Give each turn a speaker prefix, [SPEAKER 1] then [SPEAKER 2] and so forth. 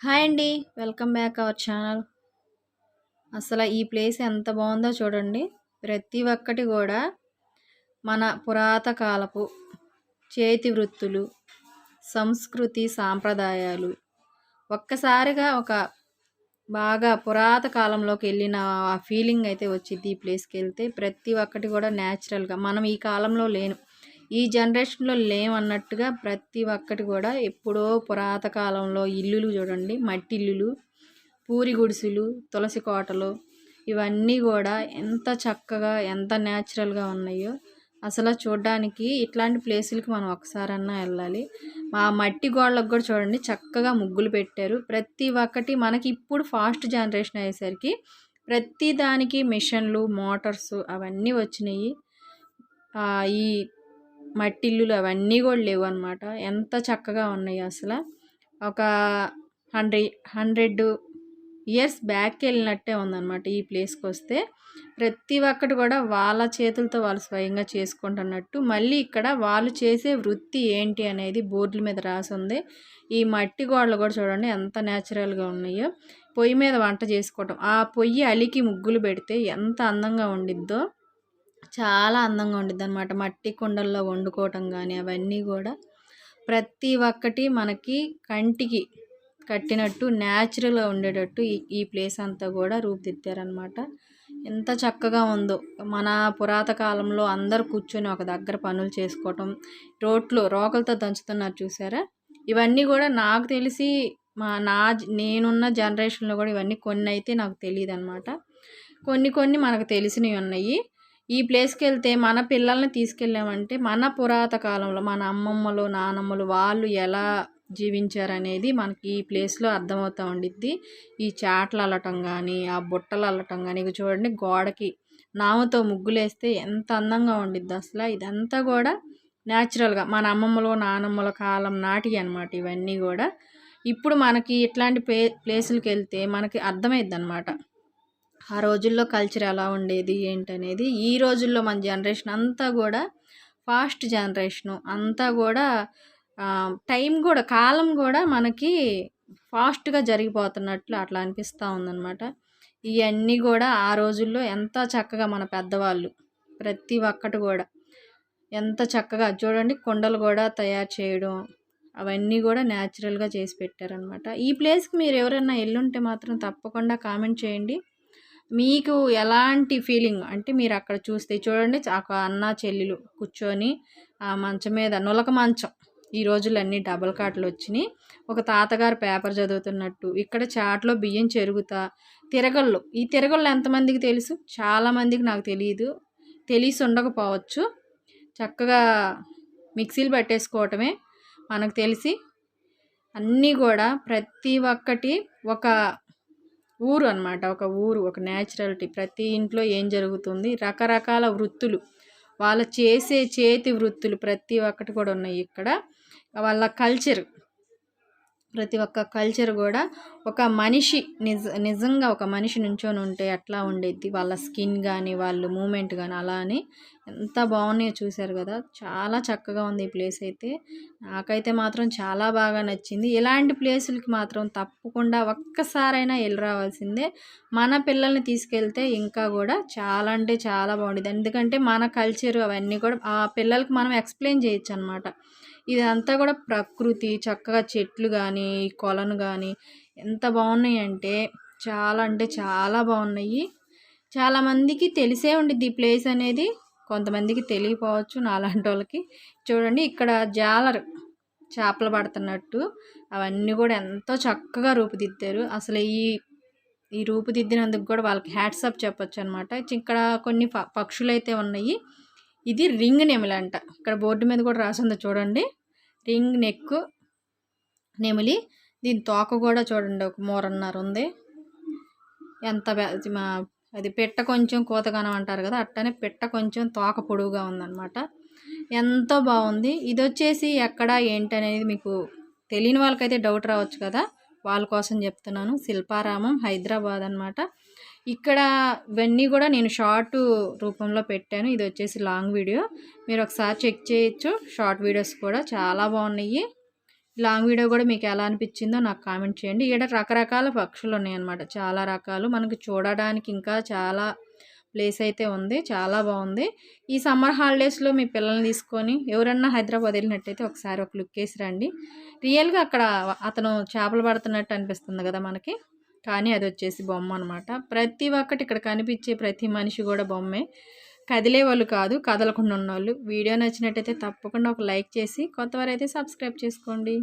[SPEAKER 1] Hi అండి. Welcome back our channel. అసలు ఈ ప్లేస్ ఎంత బాగుందో చూడండి. ప్రతి ఒక్కటి కూడా మన పురాత కాలపు చేతి వృత్తులు సంస్కృతి సాంప్రదాయాలు. ఒక్కసారిగా ఒక బాగా పురాత కాలంలోకి వెళ్ళిన ఆ ఫీలింగ్ అయితే వచ్చింది ఈ ప్లేస్కి వెళ్తే. ప్రతి ఒక్కటి కూడా న్యాచురల్గా మనం ఈ కాలంలో లేను. ఈ జనరేషన్లో లేమన్నట్టుగా ప్రతి ఒక్కటి కూడా ఎప్పుడో పురాతకాలంలో ఇల్లులు చూడండి మట్టి ఇల్లులు పూరి గుడిసెలు తులసి కోటలు ఇవన్నీ కూడా ఎంత చక్కగా ఎంత న్యాచురల్గా ఉన్నాయో అసలు చూడడానికి ఇట్లాంటి ప్లేసులకి మనం ఒకసారన్నా వెళ్ళాలి. మా మట్టి గోడలకు కూడా చూడండి చక్కగా ముగ్గులు పెట్టారు. ప్రతి ఒక్కటి మనకి ఇప్పుడు ఫాస్ట్ జనరేషన్ అయ్యేసరికి ప్రతి దానికి మిషన్లు మోటార్స్ అవన్నీ వచ్చినాయి. ఈ మట్టిల్లులు అవన్నీ కూడా లేవు అనమాట ఎంత చక్కగా ఉన్నాయి అసలు. ఒక హండ్రెడ్ హండ్రెడ్ ఇయర్స్ బ్యాక్ వెళ్ళినట్టే ఉందన్నమాట ఈ ప్లేస్కి వస్తే. ప్రతి ఒక్కటి కూడా వాళ్ళ చేతులతో వాళ్ళు స్వయంగా చేసుకుంటున్నట్టు. మళ్ళీ ఇక్కడ వాళ్ళు చేసే వృత్తి ఏంటి అనేది బోర్డుల మీద రాసి ఉంది. ఈ మట్టి గోడలు కూడా చూడండి ఎంత న్యాచురల్గా ఉన్నాయో. పొయ్యి మీద వంట చేసుకోవటం. ఆ పొయ్యి అలికి ముగ్గులు పెడితే ఎంత అందంగా ఉండిద్దో. చాలా అందంగా ఉండిద్ది అనమాట మట్టి కుండల్లో వండుకోవటం కానీ అవన్నీ కూడా ప్రతి ఒక్కటి మనకి కంటికి కట్టినట్టు న్యాచురల్గా ఉండేటట్టు ఈ ఈ ప్లేస్ అంతా కూడా రూపుదిద్దారనమాట ఎంత చక్కగా ఉందో. మన పురాత కాలంలో అందరు కూర్చొని ఒక దగ్గర పనులు చేసుకోవటం రోట్లో రోకలతో దంచుతున్నారు చూసారా? ఇవన్నీ కూడా నాకు తెలిసి మా నా నేనున్న జనరేషన్లో కూడా ఇవన్నీ కొన్ని అయితే నాకు తెలియదు అనమాట కొన్ని కొన్ని మనకు తెలిసినవి ఉన్నాయి. ఈ ప్లేస్కి వెళ్తే మన పిల్లల్ని తీసుకెళ్ళామంటే మన పురాత కాలంలో మన అమ్మమ్మలు నానమ్మలు వాళ్ళు ఎలా జీవించారనేది మనకి ఈ ప్లేస్లో అర్థమవుతూ ఉండిద్ది. ఈ చాట్లు అల్లటం కానీ ఆ బుట్టలు అల్లటం కానీ ఇక చూడండి గోడకి నామతో ముగ్గులేస్తే ఎంత అందంగా ఉండిద్ది అసలు. ఇదంతా కూడా న్యాచురల్గా మన అమ్మమ్మలు నానమ్మల కాలం నాటి అనమాట ఇవన్నీ కూడా. ఇప్పుడు మనకి ఇట్లాంటి ప్లే ప్లేసులకు వెళ్తే మనకి అర్థమైద్ది అనమాట ఆ రోజుల్లో కల్చర్ ఎలా ఉండేది ఏంటనేది ఈ రోజుల్లో మన జనరేషన్ అంతా కూడా ఫాస్ట్ జనరేషను అంతా కూడా టైం కూడా కాలం కూడా మనకి ఫాస్ట్గా జరిగిపోతున్నట్లు అట్లా అనిపిస్తూ ఉందన్నమాట. ఇవన్నీ కూడా ఆ రోజుల్లో ఎంత చక్కగా మన పెద్దవాళ్ళు ప్రతి ఒక్కటి కూడా ఎంత చక్కగా చూడండి కుండలు కూడా తయారు చేయడం అవన్నీ కూడా న్యాచురల్గా చేసి పెట్టారనమాట ఈ ప్లేస్కి మీరు ఎవరైనా వెళ్ళుంటే మాత్రం తప్పకుండా కామెంట్ చేయండి. మీకు ఎలాంటి ఫీలింగ్? అంటే మీరు అక్కడ చూస్తే చూడండి ఒక అన్న చెల్లెలు కూర్చొని ఆ మంచం మీద నులక మంచం. ఈ రోజులు అన్నీ డబల్ కాట్లు వచ్చినాయి. ఒక తాతగారు పేపర్ చదువుతున్నట్టు ఇక్కడ చాట్లో బియ్యం చెరుగుతా తిరగళ్ళు. ఈ తిరగళ్ళు ఎంతమందికి తెలుసు? చాలామందికి నాకు తెలియదు తెలిసి ఉండకపోవచ్చు. చక్కగా మిక్సీలు పట్టేసుకోవటమే మనకు తెలిసి. అన్నీ కూడా ప్రతి ఒక్కటి ఒక ఊరు అనమాట ఒక ఊరు ఒక న్యాచురాలిటీ ప్రతి ఇంట్లో ఏం జరుగుతుంది? రకరకాల వృత్తులు. వాళ్ళ చేసే చేతి వృత్తులు ప్రతి ఒక్కటి కూడా ఉన్నాయి ఇక్కడ. వాళ్ళ కల్చర్. ప్రతి ఒక్క కల్చర్ కూడా ఒక మనిషి నిజ నిజంగా ఒక మనిషి నుంచొని ఉంటే ఎట్లా ఉండేది వాళ్ళ స్కిన్ కానీ వాళ్ళు మూమెంట్ కానీ అలా అని ఎంత బాగున్నాయో చూశారు కదా. చాలా చక్కగా ఉంది ఈ ప్లేస్ అయితే. నాకైతే మాత్రం చాలా బాగా నచ్చింది. ఇలాంటి ప్లేసులకి మాత్రం తప్పకుండా ఒక్కసారైనా వెళ్ళి రావాల్సిందే. మన పిల్లల్ని తీసుకెళ్తే ఇంకా కూడా చాలా అంటే చాలా బాగుండేది ఎందుకంటే మన కల్చర్ అవన్నీ కూడా ఆ పిల్లలకి మనం ఎక్స్ప్లెయిన్ చేయొచ్చు అనమాట ఇదంతా కూడా ప్రకృతి చక్కగా చెట్లు కానీ కొలను కానీ ఎంత బాగున్నాయి అంటే చాలా అంటే చాలా బాగున్నాయి. చాలామందికి తెలిసే ఉండిద్ది ఈ ప్లేస్ అనేది. కొంతమందికి తెలియపోవచ్చు నాలాంటి వాళ్ళకి. చూడండి ఇక్కడ జాలర్ చేపలు పడుతున్నట్టు. అవన్నీ కూడా ఎంతో చక్కగా రూపుదిద్దారు. అసలు ఈ ఈ రూపుదిద్దినందుకు కూడా వాళ్ళకి హ్యాట్సప్ చెప్పొచ్చు అనమాట ఇక్కడ కొన్ని పక్షులు అయితే ఉన్నాయి. ఇది రింగ్ నెమలంట ఇక్కడ బోర్డు మీద కూడా రాసిందో చూడండి. రింగ్ నెక్ నెమిలి. దీని తోక కూడా చూడండి ఒక మూరన్నర ఉంది. ఎంత అది పెట్ట కొంచెం కోతగానం అంటారు కదా అట్టనే పెట్ట కొంచెం తోక పొడువుగా ఉందన్నమాట. ఎంతో బాగుంది. ఇది వచ్చేసి ఎక్కడ ఏంటి అనేది మీకు తెలియని వాళ్ళకైతే డౌట్ రావచ్చు కదా. వాళ్ళ కోసం చెప్తున్నాను. శిల్పారామం హైదరాబాద్ అనమాట ఇక్కడ ఇవన్నీ కూడా నేను షార్ట్ రూపంలో పెట్టాను. ఇది వచ్చేసి లాంగ్ వీడియో. మీరు ఒకసారి చెక్ చేయొచ్చు. షార్ట్ వీడియోస్ కూడా చాలా బాగున్నాయి. లాంగ్ వీడియో కూడా మీకు ఎలా అనిపించిందో నాకు కామెంట్ చేయండి. ఇక్కడ రకరకాల పక్షులు ఉన్నాయన్నమాట. చాలా రకాలు. మనకు చూడడానికి ఇంకా చాలా ప్లేస్ అయితే ఉంది. చాలా బాగుంది. ఈ సమ్మర్ హాలిడేస్లో మీ పిల్లల్ని తీసుకొని ఎవరన్నా హైదరాబాద్ వెళ్ళినట్టయితే ఒకసారి ఒక లుక్ వేసి రండి. రియల్గా అక్కడ అతను చేపలు పడుతున్నట్టు అనిపిస్తుంది కదా మనకి. కానీ అది వచ్చేసి బొమ్మ అనమాట ప్రతి ఒక్కటి ఇక్కడ కనిపించే ప్రతి మనిషి కూడా బొమ్మే. కదిలే వాళ్ళు కాదు కదలకుండా ఉన్నవాళ్ళు. వీడియో నచ్చినట్టయితే తప్పకుండా ఒక లైక్ చేసి కొత్తవారైతే సబ్స్క్రైబ్ చేసుకోండి.